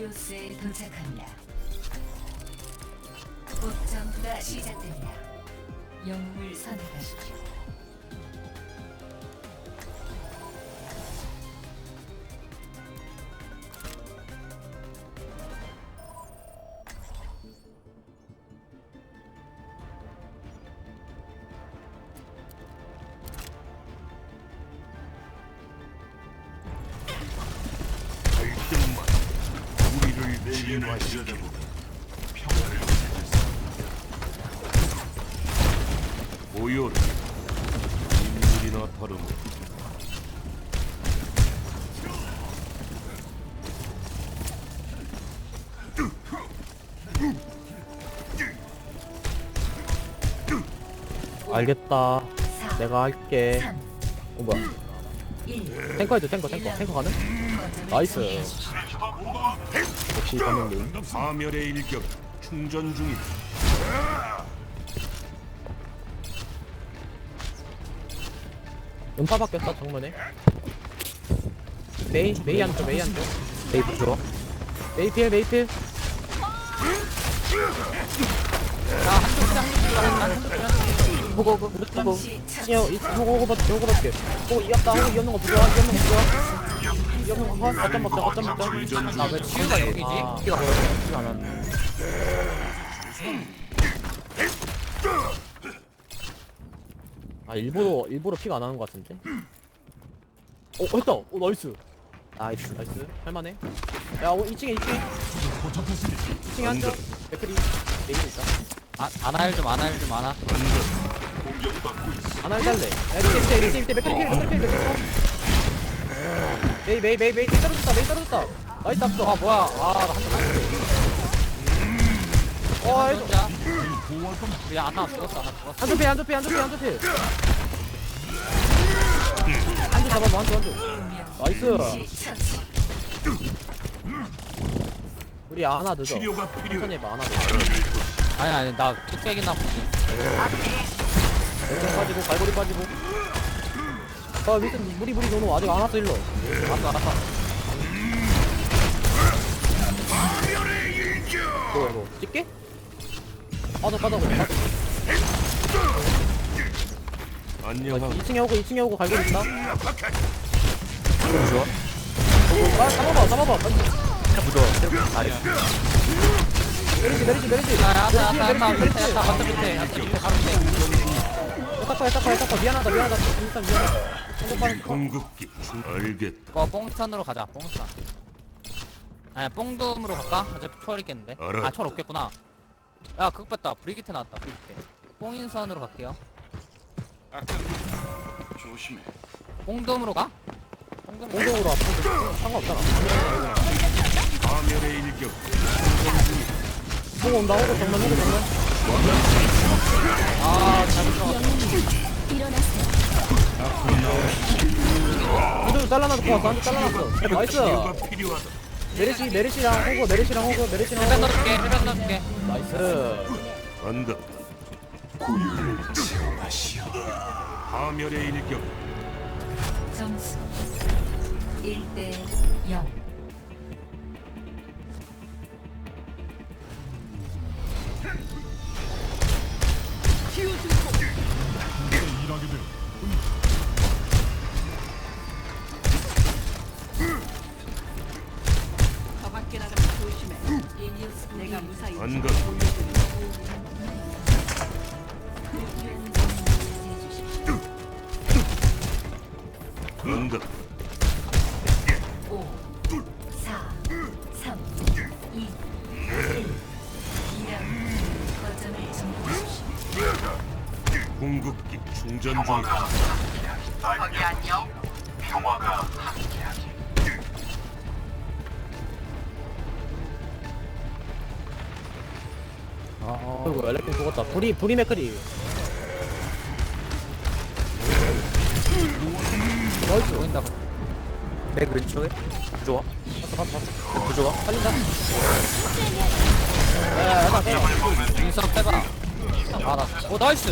힐리오스에 도착합니다. 곧 전투가 시작됩니다. 영웅을 선택하십시오. 다름없 알겠다. 4, 내가 할게. 3, 어 뭐야? 1. 탱커 해줘 탱커 탱커 탱커 가능? 나이스. 역시 가능님. 파멸의 일격 충전 중이다 음파 바뀌었어 정면에. 메이 메이 한쪽 메이 한쪽. 메이 부죠. 메이 필 메이 필. 호고 호고 호고 호고. 이어 이 호고 호고 버티 호고 버티. 호고 이겼다 호고 이겼는 거 부좋아 이겼는 거 부좋 아. 어쩜 먹자 어쩜 먹자. 나왜 치유가 여기지? 치유. 아 일부러 일부러 피가 안 나는 것 같은데. 어 했다. 오 나이스. 나이스 나이스. 할만해. 야 오, 2층에 2층에. 2층에 앉아. 맥크리 내일 있다. 아, 아나일 좀 아나일 좀 아나 하나 해달래. 야 밑에 밑에 밑에 밑에 맥크리 필 맥크리 필 맥크리 필. 메이 메이 메이 메이 메이 떨어졌다 메이 떨어졌다. 나이스 앞서. 아 뭐야 아나한대 어 해줘. 우리 아나 죽었어 아나 죽었어 한쪽 필 한쪽 필. 한쪽 잡아봐 한쪽 한쪽. 나이스. 우리 하나 늦어. 천천히 해봐 하나 늦어. 아니 아니 나 뚝배기나 보지 왼쪽 빠지고 갈고리 빠지고 아 밑에 무리 무리 노노 아직 안 왔어 일로 알았어 알았어 이거 이거 찍게? 빠져 빠져 빠져 안녕하고 2층에 오고 2층에 오고 갈고리 있다 좋아 아 잡아봐 잡아봐 빨리 부져 메리지 메리지 메리지 야 아나 메리지 아나 아나 메리지 밑에 아나 건너 밑에 아나 밑에 바로 밑에 닦아 닦아 닦아 미안하다 미안하다 일단 미안해 한 궁극기. 중 알겠다. 어 뽕선으로 가자 뽕선 아니 뽕둠으로 갈까? 어차피 초월 있겠는데. 알아. 아 초월 없겠구나. 야 그거 뺐다. 브리기테 나왔다 브리기테 뽕인선으로 갈게요. 조심해. 뽕둠으로 가? 뽕둠으로 앞으로 상관없잖아. 파멸의 일격. 보고 온다. 오고 정면 오고 정면 아 잘못 들어갔다 이도 잘라놨고 왔어 한대 잘라놨어. 나이스. 메리시 메리시랑 호그 메리시랑 호그 메리시랑 헬멧 호그. 넣어줄게 헬멧 넣어줄게. 나이스. 간다. 파멸의 일격. 점수 1대 0. 더 간다 5, 4, 3, 2, 1. 2라 거점을 점령하십시오. 궁극기 충전 중이다 아 그리고 엘렉팅 죽었다 불이 불이 맥크리 나이스 보인다. 맥 왼쪽에? 부조화? 봤어 봤어 부조화? 살린다. 인선 빼봐 아나 오 나이스!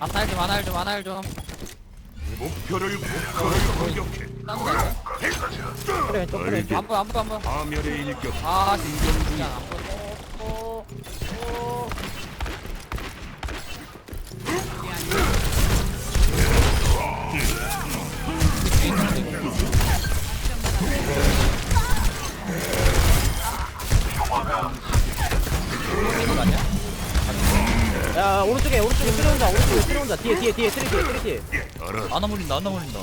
아나일 좀 아나일 좀 아나일 좀. 목표를 목표를 공격해. 그래 왼쪽 그래. 안보 안보 안보 파멸의 일격. 아 진짜. 안 보여 오른쪽에 오른쪽에 트레 온다 오른쪽에 트레 온다 뒤에 뒤에 뒤에 트레 뒤에 트레 뒤에 알아. 안 어물린다 안 어물린다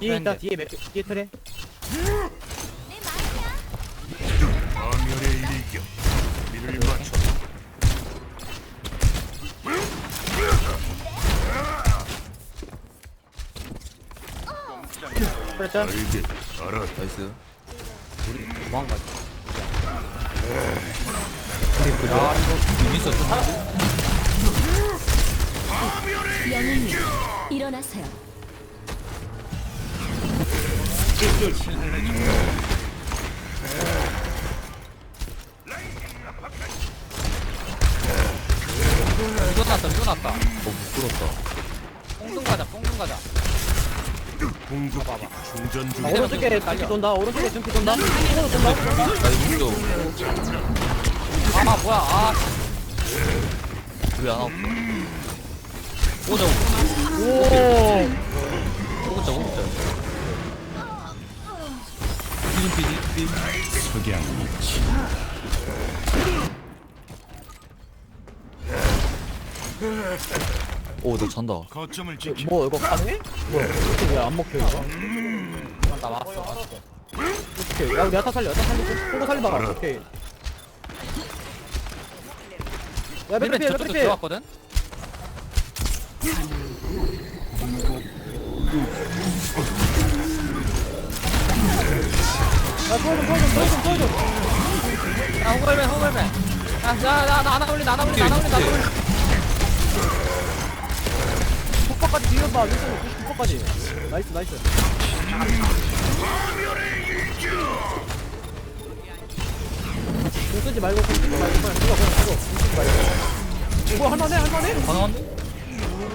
뒤에 있다 뒤에 몇 뒤에 트레 파멸의 일격. 미를 맞춰. 짤 알겠. 알아. 나이스 도망가 윈서 좀 영웅님 일어나세요. 이거 났다 이거 났다. 어, 부끄럽다. 뽕둥 가자 뽕둥 가자. 궁극기 충전 중. 아, 오른쪽에 등피 돈다 오른쪽에 등피 돈다. 이거도 나아 뭐야. 아. 왜안 왔어 오자 오. 오자 오자 오너 잔다. 거점을 지켜. 뭐 이거 가능해? 뭐야? 이렇게 왜안 먹혀 이거? 나 왔어 왔어. 오케이. 야 우리 야타 살려 야타 살리고 호구 살려봐 오케이 야 맥크리필 저쪽도 맥크리필 들어왔거든? 야 도와좀 도와좀 도와좀 도와좀. 야 호글맨 호글맨. 야나나 하나 올린다 하나 올린다 하나 올린다 하나 올린다 폭파까지 뒤려봐. 윈선 99%까지. 나이스 나이스. 공 쓰지 말고 공 쓰지 말고 그냥 죽어 그냥 죽어 공 쓰지 말고 뭐 할만해 할만해 가능한데?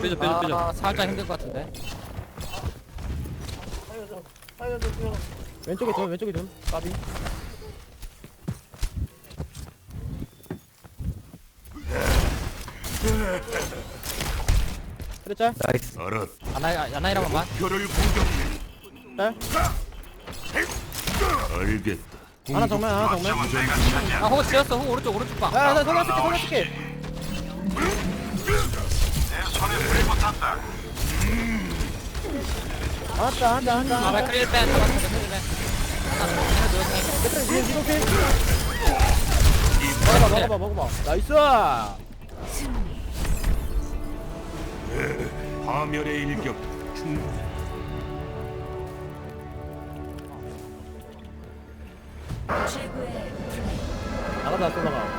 빼자 빼자 빼자 아 살짝 힘들 것 같은데 왼쪽에 좀 왼쪽에 좀 까비 짤 나이스 알아. 야나 야나이라만만 목표를 공격해. 짤. 알겠다. 하나 정면 하나 정면. 아 호그 지었어. 호그 오른쪽 오른쪽 방. 야나 소리 쓸게 소리 쓸게. 한다. 한다 아 한다 맥크리 1뺀 잡았어 맥크리 1뺀 그래 뒤에 뒤로 필 먹어봐 먹어봐 먹어봐. 나이스! 파멸의 일격. 충. 최 고의 플레이. 나가자 또 나가